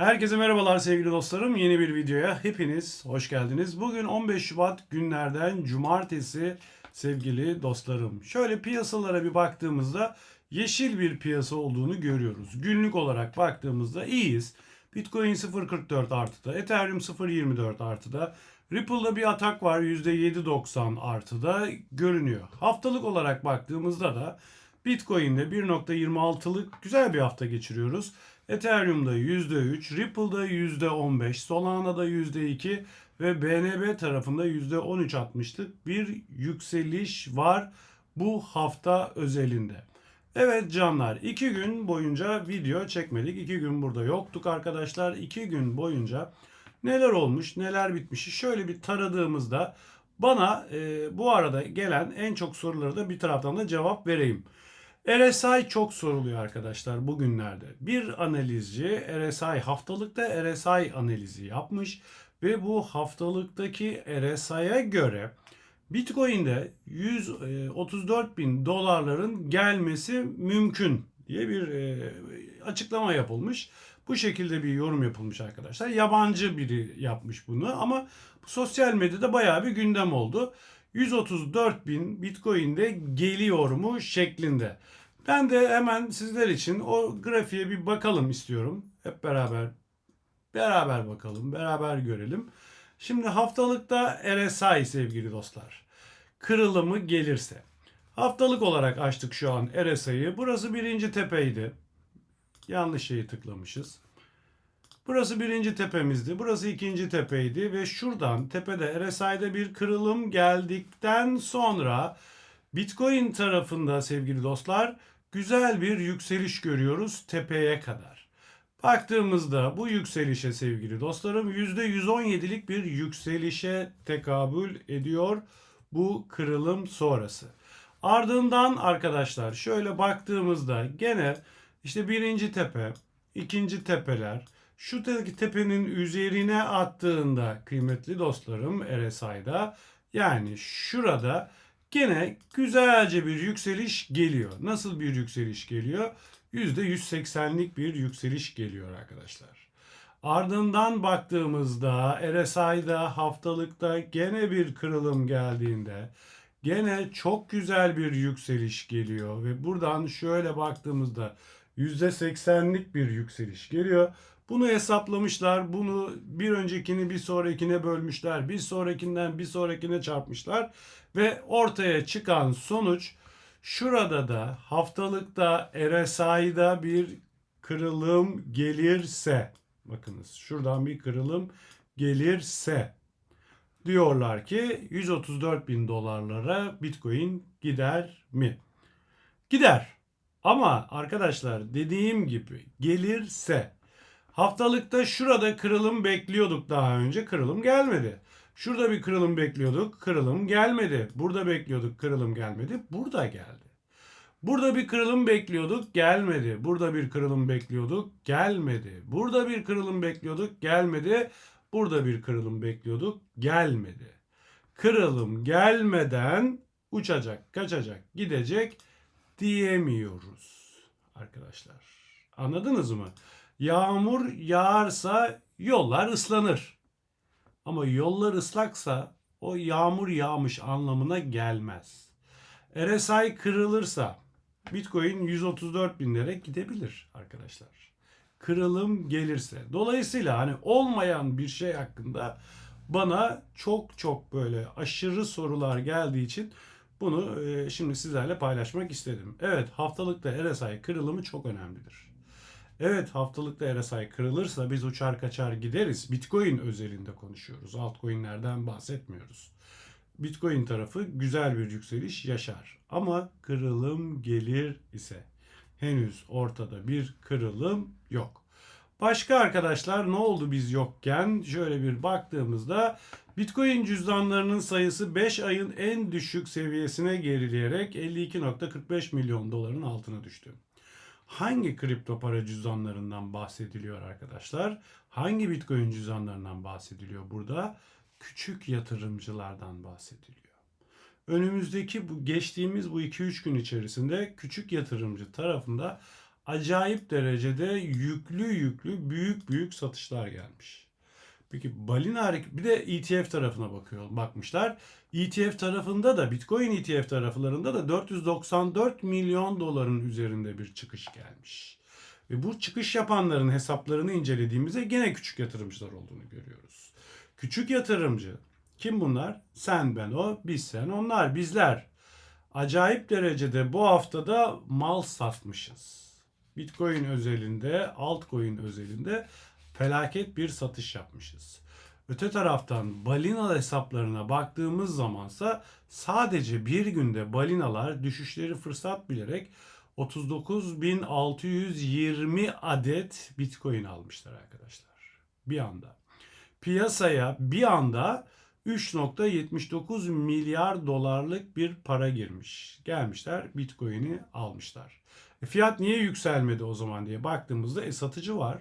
Herkese merhabalar sevgili dostlarım. Yeni bir videoya hepiniz hoş geldiniz. Bugün 15 Şubat günlerden cumartesi sevgili dostlarım. Şöyle piyasalara bir baktığımızda yeşil bir piyasa olduğunu görüyoruz. Günlük olarak baktığımızda iyiyiz. Bitcoin 0.44 artıda, Ethereum 0.24 artıda, Ripple'da bir atak var %7.90 artıda görünüyor. Haftalık olarak baktığımızda da Bitcoin'de 1.26'lık güzel bir hafta geçiriyoruz. Ethereum'da %3, Ripple'da %15, Solana'da %2 ve BNB tarafında %13.60'lık bir yükseliş var bu hafta özelinde. Evet canlar 2 gün boyunca video çekmedik. 2 gün burada yoktuk arkadaşlar. 2 gün boyunca neler olmuş neler bitmiş şöyle bir taradığımızda bana e, bu arada gelen en çok soruları da bir taraftan da cevap vereyim. RSI çok soruluyor arkadaşlar bugünlerde. Bir analizci RSI haftalıkta RSI analizi yapmış ve bu haftalıktaki RSI'ye göre Bitcoin'de 134 bin dolarların gelmesi mümkün diye bir e, açıklama yapılmış. Bu şekilde bir yorum yapılmış arkadaşlar. Yabancı biri yapmış bunu ama sosyal medyada bayağı bir gündem oldu. 134 bin Bitcoin'de geliyor mu şeklinde. Ben de hemen sizler için o grafiğe bir bakalım istiyorum. Hep beraber beraber bakalım, beraber görelim. Şimdi haftalıkta RSI sevgili dostlar. Kırılımı gelirse. Haftalık olarak açtık şu an RSI'yi. Burası birinci tepeydi. Yanlış şeyi tıklamışız. Burası birinci tepemizdi. Burası ikinci tepeydi ve şuradan tepede RSI'de bir kırılım geldikten sonra Bitcoin tarafında sevgili dostlar güzel bir yükseliş görüyoruz tepeye kadar. Baktığımızda bu yükselişe sevgili dostlarım %117'lik bir yükselişe tekabül ediyor bu kırılım sonrası. Ardından arkadaşlar şöyle baktığımızda gene işte birinci tepe, ikinci tepeler, şu tepenin üzerine attığında kıymetli dostlarım RSI'da yani şurada gene güzelce bir yükseliş geliyor. Nasıl bir yükseliş geliyor? %180'lik bir yükseliş geliyor arkadaşlar. Ardından baktığımızda RSI'da haftalıkta gene bir kırılım geldiğinde gene çok güzel bir yükseliş geliyor ve buradan şöyle baktığımızda %80'lik bir yükseliş geliyor. Bunu hesaplamışlar. Bunu bir öncekini bir sonrakine bölmüşler. Bir sonrakinden bir sonrakine çarpmışlar. Ve ortaya çıkan sonuç şurada da haftalıkta RSI'da bir kırılım gelirse bakınız şuradan bir kırılım gelirse diyorlar ki 134 bin dolarlara Bitcoin gider mi? Gider. Ama arkadaşlar dediğim gibi gelirse haftalıkta şurada kırılım bekliyorduk daha önce kırılım gelmedi. Şurada bir kırılım bekliyorduk kırılım gelmedi. Burada bekliyorduk kırılım gelmedi. Burada geldi. Burada bir kırılım bekliyorduk gelmedi. Burada bir kırılım bekliyorduk gelmedi. Burada bir kırılım bekliyorduk gelmedi. Burada bir kırılım bekliyorduk gelmedi. Kırılım gelmeden uçacak, kaçacak, gidecek diyemiyoruz arkadaşlar. Anladınız mı? Yağmur yağarsa yollar ıslanır. Ama yollar ıslaksa o yağmur yağmış anlamına gelmez. RSI kırılırsa Bitcoin 134 binlere gidebilir arkadaşlar. Kırılım gelirse. Dolayısıyla hani olmayan bir şey hakkında bana çok çok böyle aşırı sorular geldiği için bunu e, şimdi sizlerle paylaşmak istedim. Evet haftalıkta RSI kırılımı çok önemlidir. Evet haftalıkta RSI kırılırsa biz uçar kaçar gideriz. Bitcoin özelinde konuşuyoruz. Altcoin'lerden bahsetmiyoruz. Bitcoin tarafı güzel bir yükseliş yaşar. Ama kırılım gelir ise henüz ortada bir kırılım yok. Başka arkadaşlar ne oldu biz yokken? Şöyle bir baktığımızda Bitcoin cüzdanlarının sayısı 5 ayın en düşük seviyesine gerileyerek 52.45 milyon doların altına düştü. Hangi kripto para cüzdanlarından bahsediliyor arkadaşlar? Hangi Bitcoin cüzdanlarından bahsediliyor burada? Küçük yatırımcılardan bahsediliyor. Önümüzdeki bu geçtiğimiz bu 2-3 gün içerisinde küçük yatırımcı tarafında acayip derecede yüklü yüklü büyük büyük satışlar gelmiş. Peki balina bir de ETF tarafına bakıyor bakmışlar. ETF tarafında da Bitcoin ETF taraflarında da 494 milyon doların üzerinde bir çıkış gelmiş. Ve bu çıkış yapanların hesaplarını incelediğimizde gene küçük yatırımcılar olduğunu görüyoruz. Küçük yatırımcı kim bunlar? Sen, ben, o, biz, sen, onlar, bizler. Acayip derecede bu haftada mal satmışız. Bitcoin özelinde, altcoin özelinde felaket bir satış yapmışız. Öte taraftan balina hesaplarına baktığımız zamansa sadece bir günde balinalar düşüşleri fırsat bilerek 39.620 adet Bitcoin almışlar arkadaşlar. Bir anda. Piyasaya bir anda 3.79 milyar dolarlık bir para girmiş. Gelmişler Bitcoin'i almışlar. E fiyat niye yükselmedi o zaman diye baktığımızda e satıcı var.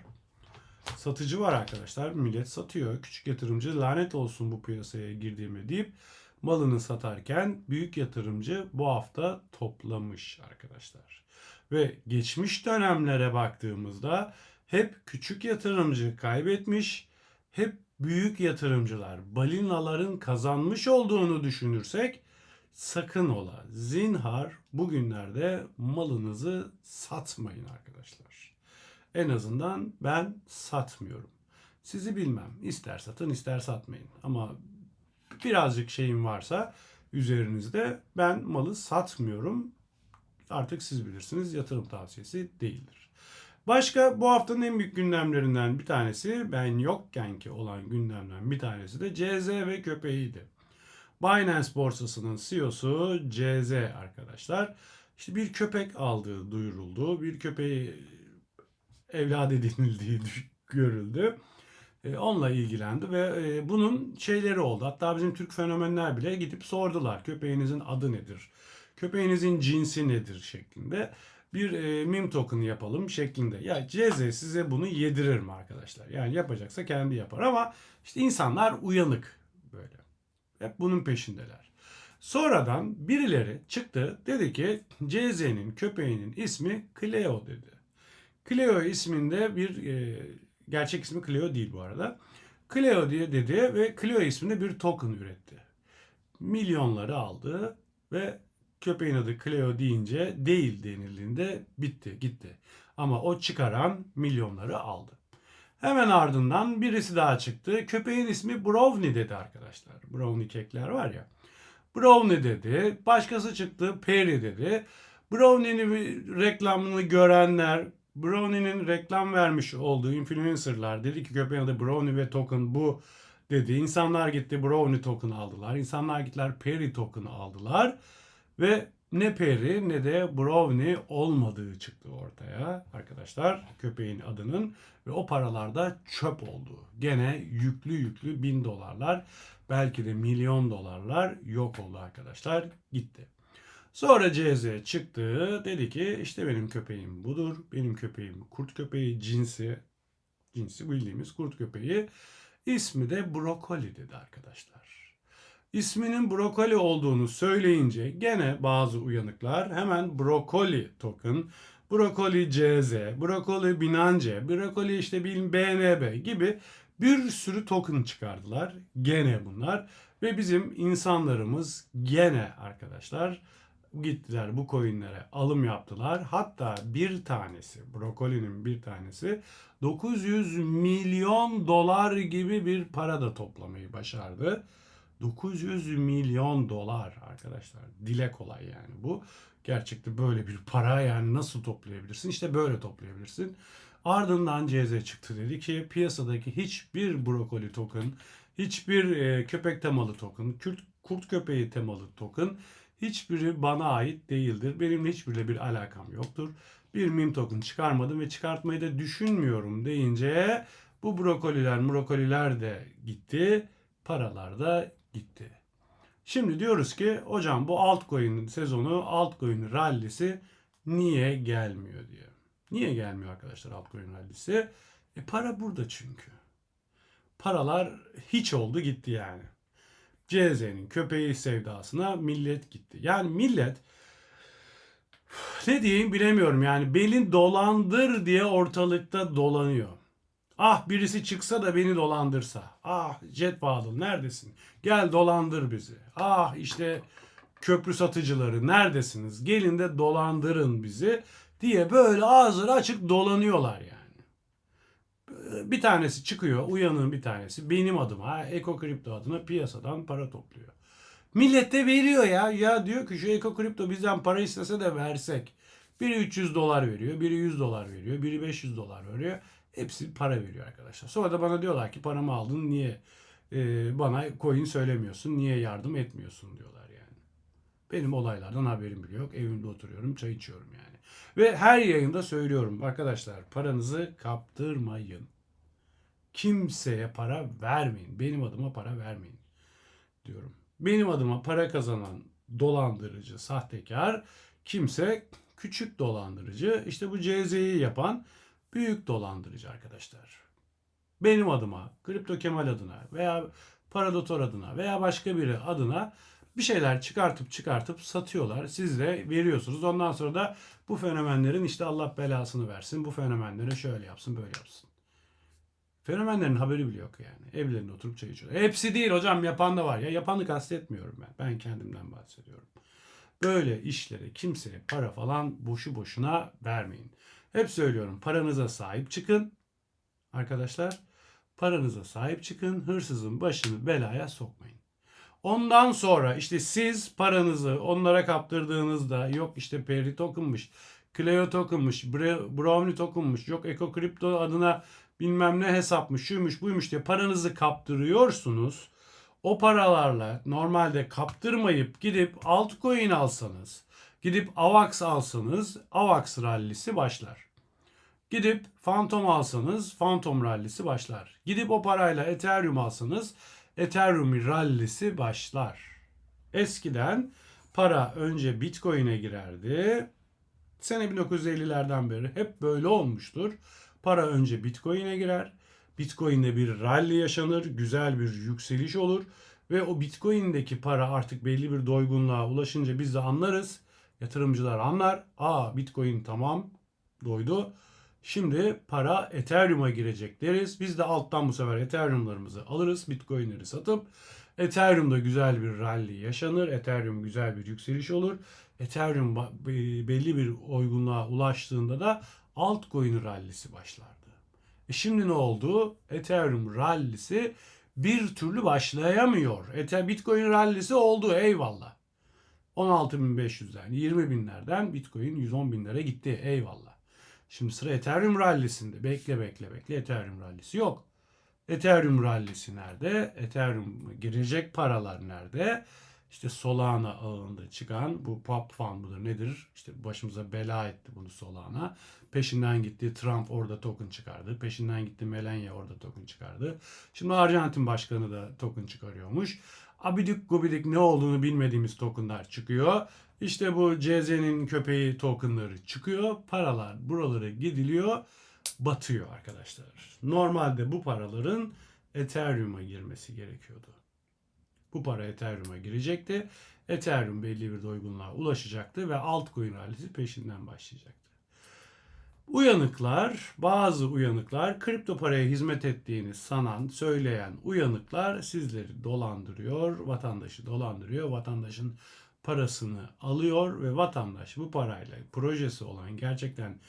Satıcı var arkadaşlar. Millet satıyor. Küçük yatırımcı lanet olsun bu piyasaya girdiğime deyip malını satarken büyük yatırımcı bu hafta toplamış arkadaşlar. Ve geçmiş dönemlere baktığımızda hep küçük yatırımcı kaybetmiş, hep büyük yatırımcılar balinaların kazanmış olduğunu düşünürsek sakın ola zinhar bugünlerde malınızı satmayın arkadaşlar. En azından ben satmıyorum. Sizi bilmem. İster satın ister satmayın. Ama birazcık şeyim varsa üzerinizde ben malı satmıyorum. Artık siz bilirsiniz yatırım tavsiyesi değildir. Başka bu haftanın en büyük gündemlerinden bir tanesi ben yokken ki olan gündemden bir tanesi de CZ ve köpeğiydi. Binance borsasının CEO'su CZ arkadaşlar. İşte bir köpek aldığı duyuruldu. Bir köpeği evlat edinildiği görüldü. E, onunla ilgilendi ve e, bunun şeyleri oldu. Hatta bizim Türk fenomenler bile gidip sordular. Köpeğinizin adı nedir? Köpeğinizin cinsi nedir şeklinde bir e, meme token yapalım şeklinde. Ya CZ size bunu yedirir mi arkadaşlar? Yani yapacaksa kendi yapar ama işte insanlar uyanık böyle. Hep bunun peşindeler. Sonradan birileri çıktı dedi ki CZ'nin köpeğinin ismi Cleo dedi. Cleo isminde bir e, gerçek ismi Cleo değil bu arada. Cleo diye dedi ve Cleo isminde bir token üretti. Milyonları aldı ve köpeğin adı Cleo deyince değil denildiğinde bitti gitti. Ama o çıkaran milyonları aldı. Hemen ardından birisi daha çıktı. Köpeğin ismi Brownie dedi arkadaşlar. Brownie kekler var ya. Brownie dedi. Başkası çıktı Perry dedi. Brownie'nin reklamını görenler, Brownie'nin reklam vermiş olduğu influencerlar dedi ki köpeğin adı Brownie ve token bu dedi. İnsanlar gitti Brownie token aldılar. İnsanlar gittiler Perry token aldılar. Ve ne Perry ne de Brownie olmadığı çıktı ortaya arkadaşlar köpeğin adının ve o paralar da çöp oldu. Gene yüklü yüklü bin dolarlar belki de milyon dolarlar yok oldu arkadaşlar gitti. Sonra CZ çıktı dedi ki işte benim köpeğim budur. Benim köpeğim kurt köpeği cinsi cinsi bildiğimiz kurt köpeği. İsmi de brokoli dedi arkadaşlar. İsminin brokoli olduğunu söyleyince gene bazı uyanıklar hemen brokoli token, brokoli CZ, brokoli Binance, brokoli işte BNB gibi bir sürü token çıkardılar. Gene bunlar ve bizim insanlarımız gene arkadaşlar gittiler bu coinlere alım yaptılar. Hatta bir tanesi brokolinin bir tanesi 900 milyon dolar gibi bir para da toplamayı başardı. 900 milyon dolar arkadaşlar. Dile kolay yani bu. Gerçekte böyle bir para yani nasıl toplayabilirsin? İşte böyle toplayabilirsin. Ardından CZ çıktı dedi ki piyasadaki hiçbir brokoli token, hiçbir e, köpek temalı token, kurt, kurt köpeği temalı token hiçbiri bana ait değildir. Benimle hiçbiriyle bir alakam yoktur. Bir meme token çıkarmadım ve çıkartmayı da düşünmüyorum deyince bu brokoliler, brokoliler de gitti. Paralar da gitti. Şimdi diyoruz ki hocam bu altcoin sezonu, altcoin rallisi niye gelmiyor diye. Niye gelmiyor arkadaşlar altcoin rallisi? E para burada çünkü. Paralar hiç oldu gitti yani. CZ'nin köpeği sevdasına millet gitti. Yani millet ne diyeyim bilemiyorum yani belin dolandır diye ortalıkta dolanıyor. Ah birisi çıksa da beni dolandırsa. Ah Jet Bağlı neredesin? Gel dolandır bizi. Ah işte köprü satıcıları neredesiniz? Gelin de dolandırın bizi diye böyle ağızları açık dolanıyorlar yani. Bir tanesi çıkıyor, uyanığın bir tanesi benim adıma, Eko Kripto adına piyasadan para topluyor. Millet de veriyor ya. Ya diyor ki şu Eko Kripto bizden para istese de versek. Biri 300 dolar veriyor, biri 100 dolar veriyor, biri 500 dolar veriyor. Hepsi para veriyor arkadaşlar. Sonra da bana diyorlar ki paramı aldın niye e, bana coin söylemiyorsun, niye yardım etmiyorsun diyorlar yani. Benim olaylardan haberim bile yok. Evimde oturuyorum, çay içiyorum yani. Ve her yayında söylüyorum arkadaşlar paranızı kaptırmayın. Kimseye para vermeyin. Benim adıma para vermeyin diyorum. Benim adıma para kazanan dolandırıcı, sahtekar kimse küçük dolandırıcı. İşte bu CZ'yi yapan büyük dolandırıcı arkadaşlar. Benim adıma, Kripto Kemal adına veya Paradotor adına veya başka biri adına bir şeyler çıkartıp çıkartıp satıyorlar. Siz de veriyorsunuz. Ondan sonra da bu fenomenlerin işte Allah belasını versin. Bu fenomenlere şöyle yapsın, böyle yapsın. Fenomenlerin haberi bile yok yani. Evlerinde oturup çay içiyor. Hepsi değil hocam yapan da var. Ya yapanı kastetmiyorum ben. Ben kendimden bahsediyorum. Böyle işlere kimseye para falan boşu boşuna vermeyin. Hep söylüyorum paranıza sahip çıkın. Arkadaşlar paranıza sahip çıkın. Hırsızın başını belaya sokmayın. Ondan sonra işte siz paranızı onlara kaptırdığınızda yok işte Perry token'mış, Cleo token'mış, Brownie token'mış, yok Eco Crypto adına bilmem ne hesapmış, şuymuş buymuş diye paranızı kaptırıyorsunuz. O paralarla normalde kaptırmayıp gidip altcoin alsanız, gidip AVAX alsanız AVAX rallisi başlar. Gidip Phantom alsanız Phantom rallisi başlar. Gidip o parayla Ethereum alsanız Ethereum rallisi başlar. Eskiden para önce Bitcoin'e girerdi. Sene 1950'lerden beri hep böyle olmuştur. Para önce Bitcoin'e girer. Bitcoin'de bir rally yaşanır, güzel bir yükseliş olur ve o Bitcoin'deki para artık belli bir doygunluğa ulaşınca biz de anlarız. Yatırımcılar anlar. Aa Bitcoin tamam doydu. Şimdi para Ethereum'a girecek deriz. Biz de alttan bu sefer Ethereum'larımızı alırız. Bitcoin'leri satıp Ethereum'da güzel bir rally yaşanır. Ethereum güzel bir yükseliş olur. Ethereum belli bir uygunluğa ulaştığında da altcoin rallisi başlardı. E şimdi ne oldu? Ethereum rallisi bir türlü başlayamıyor. Ether Bitcoin rallisi oldu eyvallah. 16.500'den 20 binlerden Bitcoin 110 binlere gitti eyvallah. Şimdi sıra Ethereum rallisinde. Bekle bekle bekle Ethereum rallisi yok. Ethereum rallisi nerede? Ethereum girecek paralar nerede? İşte Solana ağında çıkan bu pop fan mıdır nedir? İşte başımıza bela etti bunu Solana. Peşinden gitti Trump orada token çıkardı. Peşinden gitti Melania orada token çıkardı. Şimdi Arjantin başkanı da token çıkarıyormuş. Abidik gubidik ne olduğunu bilmediğimiz tokenlar çıkıyor. İşte bu CZ'nin köpeği tokenları çıkıyor. Paralar buralara gidiliyor. Batıyor arkadaşlar. Normalde bu paraların Ethereum'a girmesi gerekiyordu. Bu para Ethereum'a girecekti. Ethereum belli bir doygunluğa ulaşacaktı ve altcoin rallisi peşinden başlayacaktı. Uyanıklar, bazı uyanıklar kripto paraya hizmet ettiğini sanan, söyleyen uyanıklar sizleri dolandırıyor, vatandaşı dolandırıyor, vatandaşın parasını alıyor ve vatandaş bu parayla projesi olan gerçekten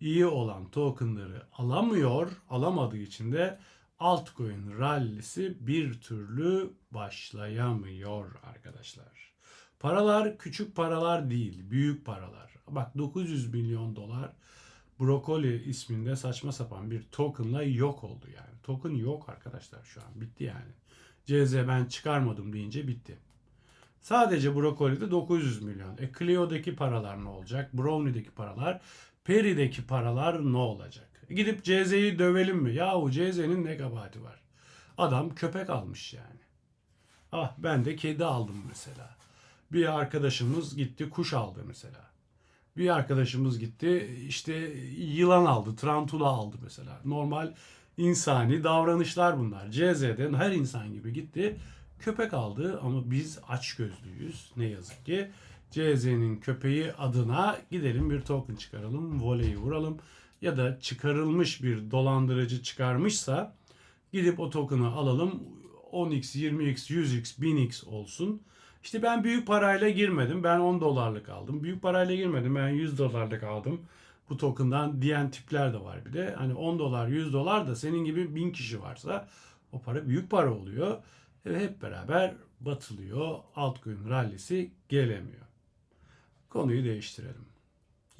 iyi olan tokenları alamıyor. Alamadığı için de altcoin rallisi bir türlü başlayamıyor arkadaşlar. Paralar küçük paralar değil, büyük paralar. Bak 900 milyon dolar Brokoli isminde saçma sapan bir tokenla yok oldu yani. Token yok arkadaşlar şu an. Bitti yani. CZ ben çıkarmadım deyince bitti. Sadece Brokoli'de 900 milyon. E Clio'daki paralar ne olacak? Brownie'deki paralar, Peri'deki paralar ne olacak? Gidip CZ'yi dövelim mi? Yahu CZ'nin ne kabahati var? Adam köpek almış yani. Ah ben de kedi aldım mesela. Bir arkadaşımız gitti kuş aldı mesela. Bir arkadaşımız gitti işte yılan aldı, trantula aldı mesela. Normal insani davranışlar bunlar. CZ'den her insan gibi gitti köpek aldı ama biz aç gözlüyüz ne yazık ki. CZ'nin köpeği adına gidelim bir token çıkaralım. Voleyi vuralım. Ya da çıkarılmış bir dolandırıcı çıkarmışsa gidip o token'ı alalım. 10x, 20x, 100x, 1000x olsun. İşte ben büyük parayla girmedim. Ben 10 dolarlık aldım. Büyük parayla girmedim. Ben 100 dolarlık aldım. Bu token'dan diyen tipler de var bir de. Hani 10 dolar, 100 dolar da senin gibi 1000 kişi varsa o para büyük para oluyor. Ve hep beraber batılıyor. Altcoin rallisi gelemiyor. Konuyu değiştirelim.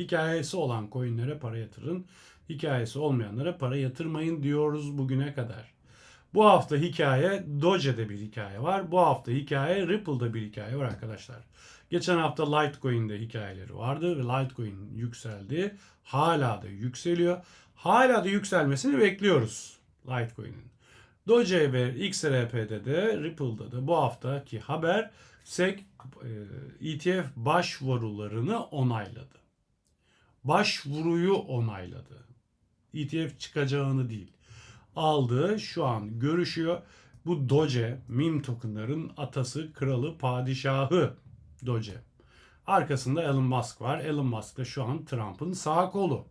Hikayesi olan coinlere para yatırın. Hikayesi olmayanlara para yatırmayın diyoruz bugüne kadar. Bu hafta hikaye Doge'de bir hikaye var. Bu hafta hikaye Ripple'da bir hikaye var arkadaşlar. Geçen hafta Litecoin'de hikayeleri vardı ve Litecoin yükseldi. Hala da yükseliyor. Hala da yükselmesini bekliyoruz Litecoin'in. Doge ve XRP'de de Ripple'da da bu haftaki haber SEC e, ETF başvurularını onayladı. Başvuruyu onayladı. ETF çıkacağını değil. Aldı şu an görüşüyor. Bu Doge, meme tokenların atası, kralı, padişahı Doge. Arkasında Elon Musk var. Elon Musk da şu an Trump'ın sağ kolu.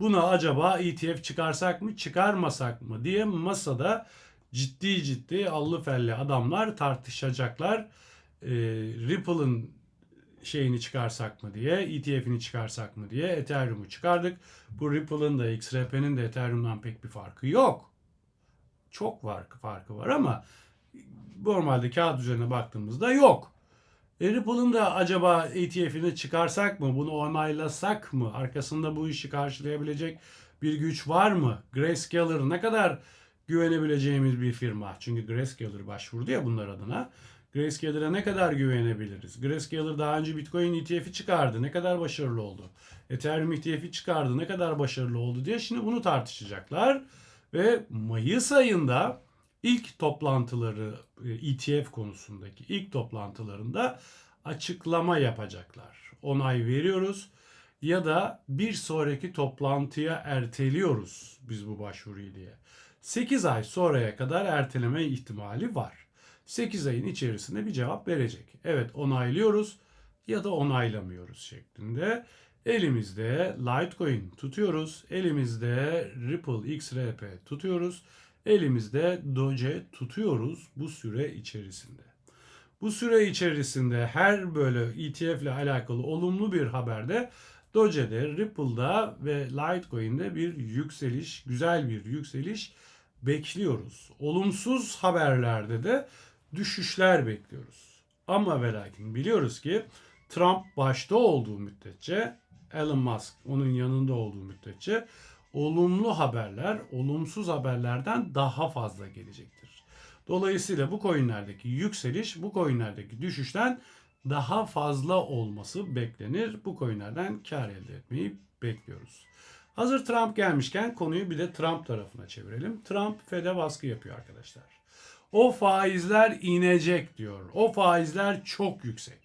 Buna acaba ETF çıkarsak mı çıkarmasak mı diye masada ciddi ciddi allı felli adamlar tartışacaklar. Ee, Ripple'ın şeyini çıkarsak mı diye, ETF'ini çıkarsak mı diye Ethereum'u çıkardık. Bu Ripple'ın da XRP'nin de Ethereum'dan pek bir farkı yok. Çok var, farkı var ama normalde kağıt üzerine baktığımızda yok. E Ripple'ın da acaba ETF'ini çıkarsak mı, bunu onaylasak mı, arkasında bu işi karşılayabilecek bir güç var mı? Grayscaler ne kadar güvenebileceğimiz bir firma. Çünkü Grayscaler başvurdu ya bunlar adına. Grayscaler'a ne kadar güvenebiliriz? Grayscaler daha önce Bitcoin ETF'i çıkardı. Ne kadar başarılı oldu? Ethereum ETF'i çıkardı. Ne kadar başarılı oldu diye şimdi bunu tartışacaklar. Ve Mayıs ayında ilk toplantıları ETF konusundaki ilk toplantılarında açıklama yapacaklar. Onay veriyoruz ya da bir sonraki toplantıya erteliyoruz biz bu başvuruyu diye. 8 ay sonraya kadar erteleme ihtimali var. 8 ayın içerisinde bir cevap verecek. Evet onaylıyoruz ya da onaylamıyoruz şeklinde. Elimizde Litecoin tutuyoruz. Elimizde Ripple XRP tutuyoruz. Elimizde Doge tutuyoruz bu süre içerisinde. Bu süre içerisinde her böyle ETF ile alakalı olumlu bir haberde Doge'de, Ripple'da ve Litecoin'de bir yükseliş, güzel bir yükseliş bekliyoruz. Olumsuz haberlerde de düşüşler bekliyoruz. Ama ve lakin biliyoruz ki Trump başta olduğu müddetçe Elon Musk onun yanında olduğu müddetçe olumlu haberler olumsuz haberlerden daha fazla gelecektir. Dolayısıyla bu coinlerdeki yükseliş bu coinlerdeki düşüşten daha fazla olması beklenir. Bu coinlerden kar elde etmeyi bekliyoruz. Hazır Trump gelmişken konuyu bir de Trump tarafına çevirelim. Trump Fed'e baskı yapıyor arkadaşlar. O faizler inecek diyor. O faizler çok yüksek.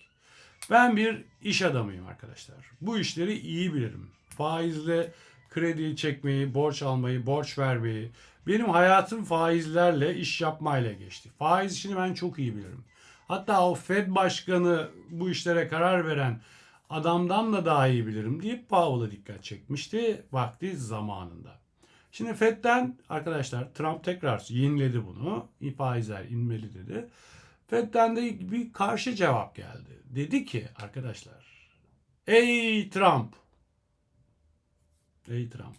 Ben bir iş adamıyım arkadaşlar. Bu işleri iyi bilirim. Faizle kredi çekmeyi, borç almayı, borç vermeyi. Benim hayatım faizlerle, iş yapmayla geçti. Faiz işini ben çok iyi bilirim. Hatta o Fed başkanı bu işlere karar veren adamdan da daha iyi bilirim deyip Powell'a dikkat çekmişti vakti zamanında. Şimdi Fed'den arkadaşlar Trump tekrar yeniledi bunu. Faizler inmeli dedi. Fed'den de bir karşı cevap geldi. Dedi ki arkadaşlar Ey Trump Ey Trump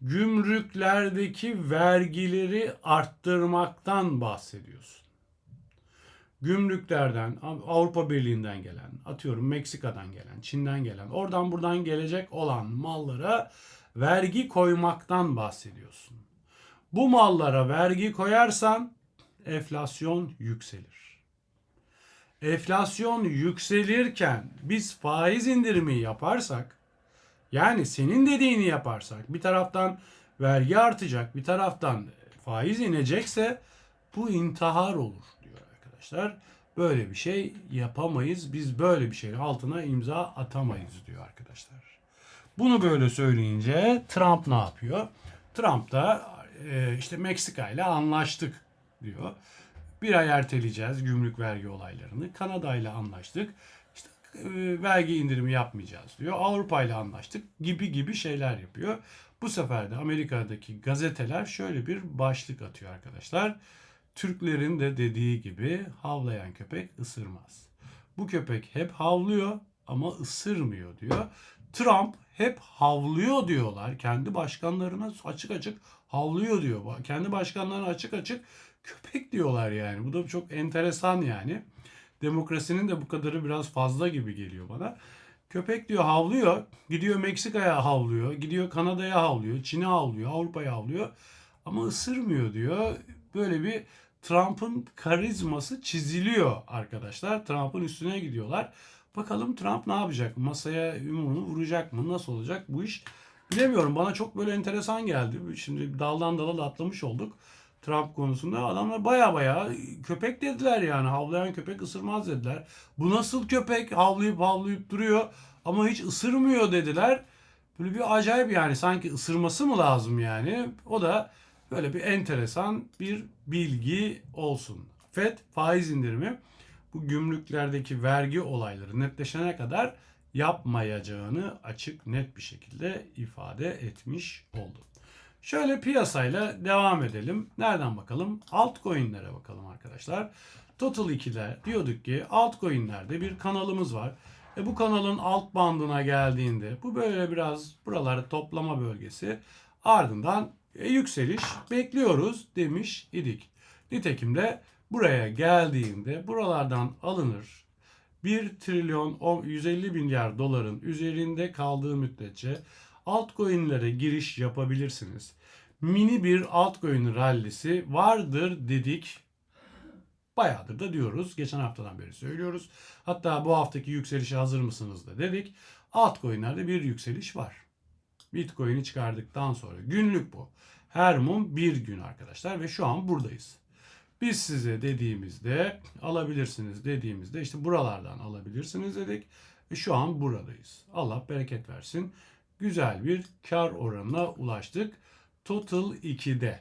gümrüklerdeki vergileri arttırmaktan bahsediyorsun. Gümrüklerden, Avrupa Birliği'nden gelen, atıyorum Meksika'dan gelen, Çin'den gelen, oradan buradan gelecek olan mallara vergi koymaktan bahsediyorsun. Bu mallara vergi koyarsan enflasyon yükselir. Enflasyon yükselirken biz faiz indirimi yaparsak yani senin dediğini yaparsak bir taraftan vergi artacak bir taraftan faiz inecekse bu intihar olur diyor arkadaşlar. Böyle bir şey yapamayız. Biz böyle bir şeyin altına imza atamayız diyor arkadaşlar. Bunu böyle söyleyince Trump ne yapıyor? Trump da e, işte Meksika ile anlaştık diyor. Bir ay erteleyeceğiz gümrük vergi olaylarını. Kanada ile anlaştık. İşte e, vergi indirimi yapmayacağız diyor. Avrupa ile anlaştık gibi gibi şeyler yapıyor. Bu sefer de Amerika'daki gazeteler şöyle bir başlık atıyor arkadaşlar. Türklerin de dediği gibi havlayan köpek ısırmaz. Bu köpek hep havlıyor ama ısırmıyor diyor. Trump hep havlıyor diyorlar. Kendi başkanlarına açık açık havlıyor diyor. Kendi başkanlarına açık açık köpek diyorlar yani. Bu da çok enteresan yani. Demokrasinin de bu kadarı biraz fazla gibi geliyor bana. Köpek diyor havlıyor. Gidiyor Meksika'ya havlıyor. Gidiyor Kanada'ya havlıyor. Çin'e havlıyor. Avrupa'ya havlıyor. Ama ısırmıyor diyor. Böyle bir Trump'ın karizması çiziliyor arkadaşlar. Trump'ın üstüne gidiyorlar. Bakalım Trump ne yapacak? Masaya yumruğunu vuracak mı? Nasıl olacak bu iş? Bilemiyorum. Bana çok böyle enteresan geldi. Şimdi daldan dala da atlamış olduk. Trump konusunda adamlar baya baya köpek dediler yani. Havlayan köpek ısırmaz dediler. Bu nasıl köpek? Havlayıp havlayıp duruyor ama hiç ısırmıyor dediler. Böyle bir acayip yani sanki ısırması mı lazım yani? O da böyle bir enteresan bir bilgi olsun. FED faiz indirimi bu gümrüklerdeki vergi olayları netleşene kadar yapmayacağını açık net bir şekilde ifade etmiş oldu. Şöyle piyasayla devam edelim. Nereden bakalım? Altcoin'lere bakalım arkadaşlar. Total 2'de diyorduk ki altcoin'lerde bir kanalımız var. E bu kanalın alt bandına geldiğinde bu böyle biraz buraları toplama bölgesi ardından e, yükseliş bekliyoruz demiş idik. Nitekim de buraya geldiğinde buralardan alınır 1 trilyon 150 milyar doların üzerinde kaldığı müddetçe altcoin'lere giriş yapabilirsiniz. Mini bir altcoin rallisi vardır dedik. Bayağıdır da diyoruz. Geçen haftadan beri söylüyoruz. Hatta bu haftaki yükselişe hazır mısınız da dedik. Altcoin'lerde bir yükseliş var. Bitcoin'i çıkardıktan sonra günlük bu. Her mum bir gün arkadaşlar ve şu an buradayız. Biz size dediğimizde alabilirsiniz dediğimizde işte buralardan alabilirsiniz dedik. Ve şu an buradayız. Allah bereket versin. Güzel bir kar oranına ulaştık. Total 2'de.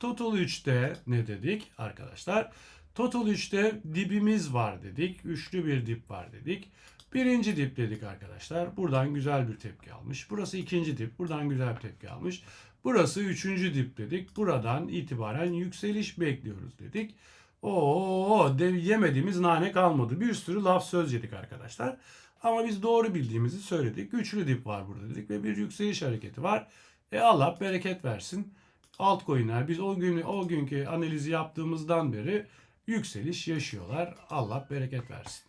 Total 3'te ne dedik arkadaşlar? Total 3'te dibimiz var dedik. Üçlü bir dip var dedik. Birinci dip dedik arkadaşlar. Buradan güzel bir tepki almış. Burası ikinci dip. Buradan güzel bir tepki almış. Burası üçüncü dip dedik. Buradan itibaren yükseliş bekliyoruz dedik. Oo, de, yemediğimiz nane kalmadı. Bir sürü laf söz yedik arkadaşlar. Ama biz doğru bildiğimizi söyledik. Güçlü dip var burada dedik ve bir yükseliş hareketi var. E Allah bereket versin. Altcoin'ler biz o gün o günkü analizi yaptığımızdan beri yükseliş yaşıyorlar. Allah bereket versin.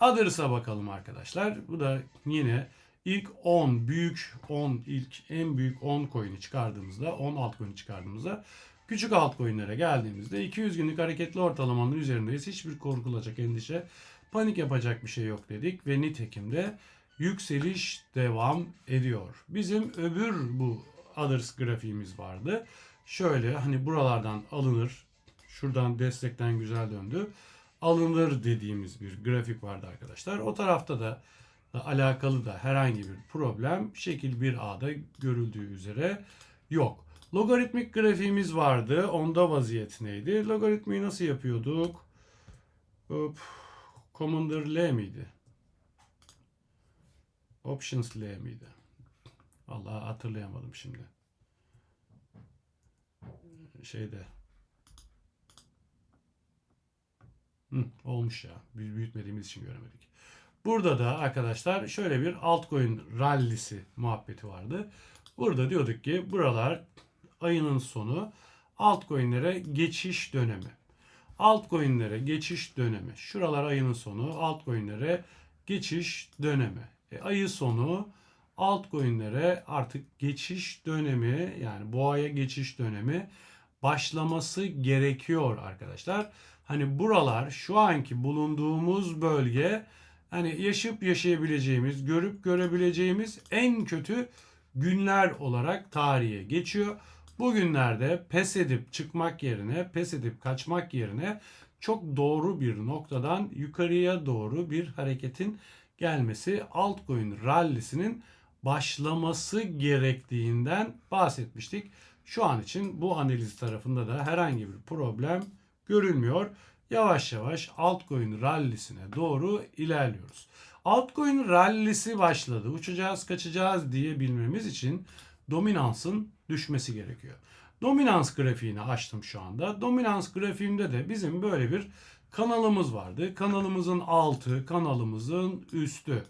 Others'a bakalım arkadaşlar. Bu da yine ilk 10 büyük 10 ilk en büyük 10 coin'i çıkardığımızda 10 altcoin'i çıkardığımızda küçük altcoin'lere geldiğimizde 200 günlük hareketli ortalamanın üzerindeyiz. Hiçbir korkulacak endişe panik yapacak bir şey yok dedik ve nitekim de yükseliş devam ediyor. Bizim öbür bu others grafiğimiz vardı. Şöyle hani buralardan alınır. Şuradan destekten güzel döndü. Alınır dediğimiz bir grafik vardı arkadaşlar. O tarafta da alakalı da herhangi bir problem şekil 1A'da görüldüğü üzere yok. Logaritmik grafiğimiz vardı. Onda vaziyet neydi? Logaritmiyi nasıl yapıyorduk? Hop. Commander L miydi? Options L miydi? Allah hatırlayamadım şimdi. Şeyde. Hı, olmuş ya. Büyütmediğimiz için göremedik. Burada da arkadaşlar şöyle bir altcoin rallisi muhabbeti vardı. Burada diyorduk ki buralar ayının sonu altcoin'lere geçiş dönemi. Altcoin'lere geçiş dönemi. Şuralar ayının sonu altcoin'lere geçiş dönemi. E, ayı sonu altcoin'lere artık geçiş dönemi yani boğaya geçiş dönemi başlaması gerekiyor arkadaşlar. Hani buralar şu anki bulunduğumuz bölge hani yaşayıp yaşayabileceğimiz, görüp görebileceğimiz en kötü günler olarak tarihe geçiyor. Bugünlerde pes edip çıkmak yerine, pes edip kaçmak yerine çok doğru bir noktadan yukarıya doğru bir hareketin gelmesi altcoin rallisinin başlaması gerektiğinden bahsetmiştik. Şu an için bu analiz tarafında da herhangi bir problem görülmüyor. Yavaş yavaş altcoin rallisine doğru ilerliyoruz. Altcoin rallisi başladı. Uçacağız, kaçacağız diye bilmemiz için dominansın düşmesi gerekiyor. Dominans grafiğini açtım şu anda. Dominans grafiğimde de bizim böyle bir kanalımız vardı. Kanalımızın altı, kanalımızın üstü.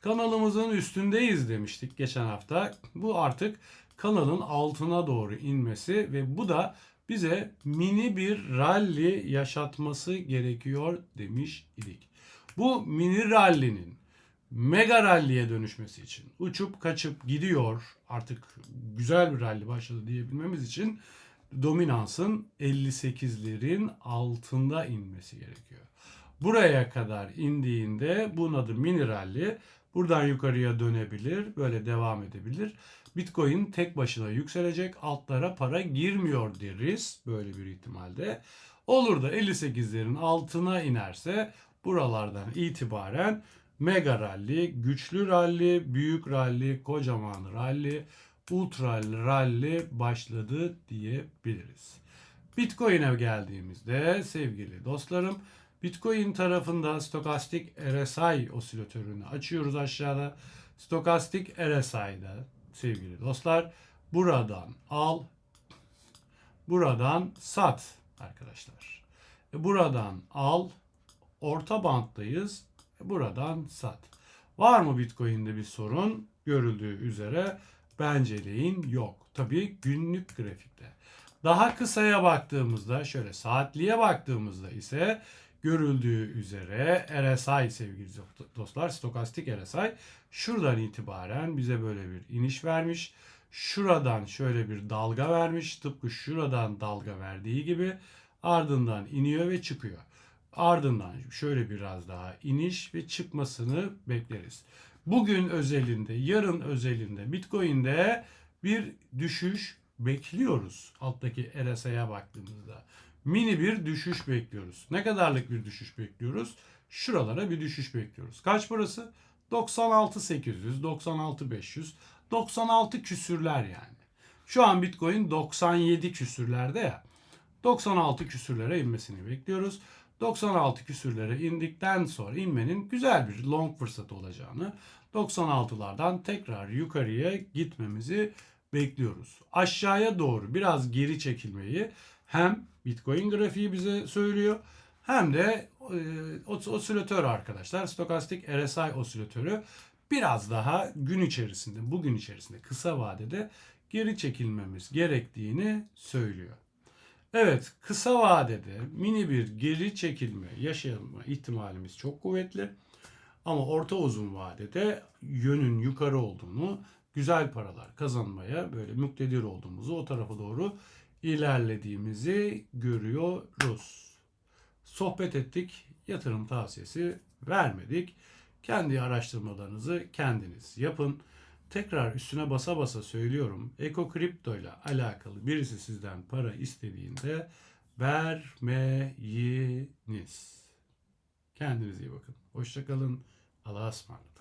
Kanalımızın üstündeyiz demiştik geçen hafta. Bu artık kanalın altına doğru inmesi ve bu da bize mini bir rally yaşatması gerekiyor demiş idik. Bu mini rally'nin mega rally'ye dönüşmesi için uçup kaçıp gidiyor artık güzel bir rally başladı diyebilmemiz için dominansın 58'lerin altında inmesi gerekiyor. Buraya kadar indiğinde bunun adı mini rally. Buradan yukarıya dönebilir, böyle devam edebilir. Bitcoin tek başına yükselecek, altlara para girmiyor deriz böyle bir ihtimalde. Olur da 58'lerin altına inerse buralardan itibaren mega rally, güçlü rally, büyük rally, kocaman rally, ultra rally başladı diyebiliriz. Bitcoin'e geldiğimizde sevgili dostlarım Bitcoin tarafında stokastik RSI osilatörünü açıyoruz aşağıda. Stokastik RSI'da sevgili dostlar buradan al buradan sat arkadaşlar. E, Buradan al orta banttayız. E, Buradan sat. Var mı Bitcoin'de bir sorun? Görüldüğü üzere benceleyin yok. Tabii günlük grafikte. Daha kısaya baktığımızda şöyle saatliğe baktığımızda ise görüldüğü üzere RSI sevgili dostlar stokastik RSI şuradan itibaren bize böyle bir iniş vermiş. Şuradan şöyle bir dalga vermiş. Tıpkı şuradan dalga verdiği gibi ardından iniyor ve çıkıyor. Ardından şöyle biraz daha iniş ve çıkmasını bekleriz. Bugün özelinde, yarın özelinde Bitcoin'de bir düşüş bekliyoruz. Alttaki RSI'ye baktığımızda mini bir düşüş bekliyoruz. Ne kadarlık bir düşüş bekliyoruz? Şuralara bir düşüş bekliyoruz. Kaç burası? 96.800, 96.500, 96 küsürler yani. Şu an Bitcoin 97 küsürlerde ya. 96 küsürlere inmesini bekliyoruz. 96 küsürlere indikten sonra inmenin güzel bir long fırsatı olacağını, 96'lardan tekrar yukarıya gitmemizi bekliyoruz. Aşağıya doğru biraz geri çekilmeyi hem Bitcoin grafiği bize söylüyor hem de e, osilatör arkadaşlar stokastik RSI osilatörü biraz daha gün içerisinde bugün içerisinde kısa vadede geri çekilmemiz gerektiğini söylüyor. Evet kısa vadede mini bir geri çekilme yaşama ihtimalimiz çok kuvvetli. Ama orta uzun vadede yönün yukarı olduğunu, güzel paralar kazanmaya böyle muktedir olduğumuzu o tarafa doğru ilerlediğimizi görüyoruz. Sohbet ettik, yatırım tavsiyesi vermedik. Kendi araştırmalarınızı kendiniz yapın. Tekrar üstüne basa basa söylüyorum. Eko kripto ile alakalı birisi sizden para istediğinde vermeyiniz. Kendinize iyi bakın. Hoşçakalın. Allah'a ısmarladık.